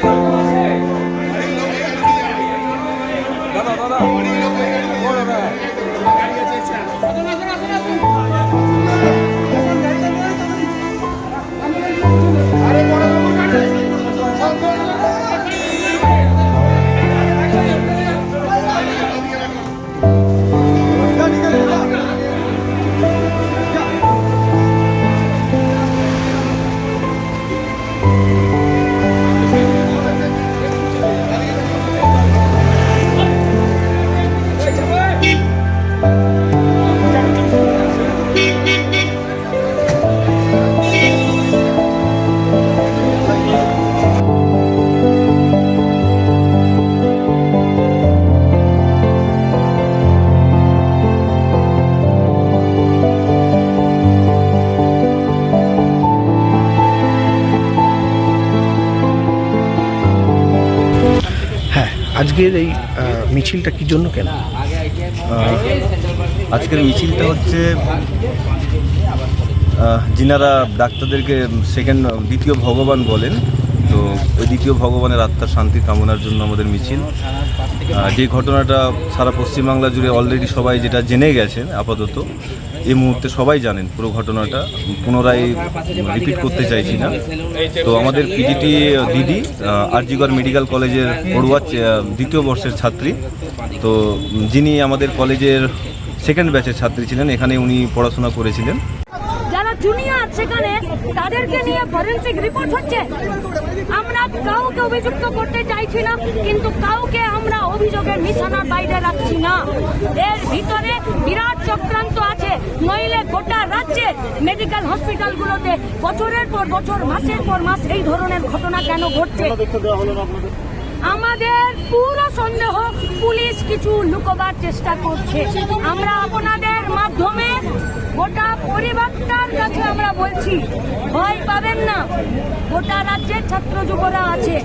ただただ。আজকের এই মিছিলটা কি জন্য কেন? আজকের মিছিলটা হচ্ছে যিনারা ডাক্তারদেরকে সেকেন্ড দ্বিতীয় ভগবান বলেন, তো ওই দ্বিতীয় ভগবানের আত্মার শান্তি কামনার জন্য আমাদের মিছিল। যে ঘটনাটা সারা পশ্চিমবাংলা জুড়ে অলরেডি সবাই যেটা জেনে গেছেন, আপাতত এই মুহূর্তে সবাই জানেন পুরো ঘটনাটা। পুনরায় রিপিট করতে চাইছি না। তো আমাদের পিজিটি দিদি আরজিগড় মেডিকেল কলেজের পড়ুয়া দ্বিতীয় বর্ষের ছাত্রী। তো যিনি আমাদের কলেজের সেকেন্ড ব্যাচের ছাত্রী ছিলেন, এখানে উনি পড়াশোনা করেছিলেন। যারা জুনিয়র সেখানে তাদেরকে নিয়ে ফরেন্সিক রিপোর্ট হচ্ছে। আমরা কাউকে অভিযুক্ত করতে কিন্তু কাউকে আমরা অভিযোগের বাইরে রাখছি না। এর ভিতরে বিরাট চক্রান্ত নইলে গোটা রাজ্যে মেডিকেল হসপিটালগুলোতে বছরের পর বছর মাসের পর মাস এই ধরনের ঘটনা কেন ঘটছে? আমাদের পুরো সন্দেহ পুলিশ কিছু লুকোবার চেষ্টা করছে। আমরা আপনাদের মাধ্যমে গোটা পরিবারটার কাছে আমরা বলছি ভয় পাবেন না। গোটা রাজ্যের ছাত্র যুবরা আছে।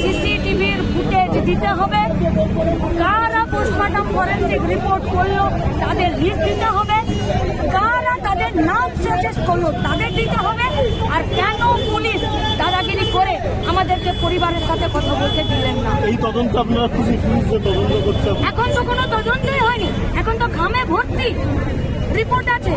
সিসিটিভির ফুটেজ দিতে হবে। কারা পোস্টমর্টম ফরেন্সিক রিপোর্ট করল তাদের লিস্ট দিতে হবে কারা তাদের নাম সাজেস্ট করল তাদের দিতে হবে। আর কেন পুলিশ দাদাগিরি করে আমাদেরকে পরিবারের সাথে কথা বলতে দিলেন না? এই তদন্ত আপনারা খুশি তদন্ত এখন তো কোনো তদন্তই হয়নি। এখন তো ঘামে ভর্তি। রিপোর্ট আছে।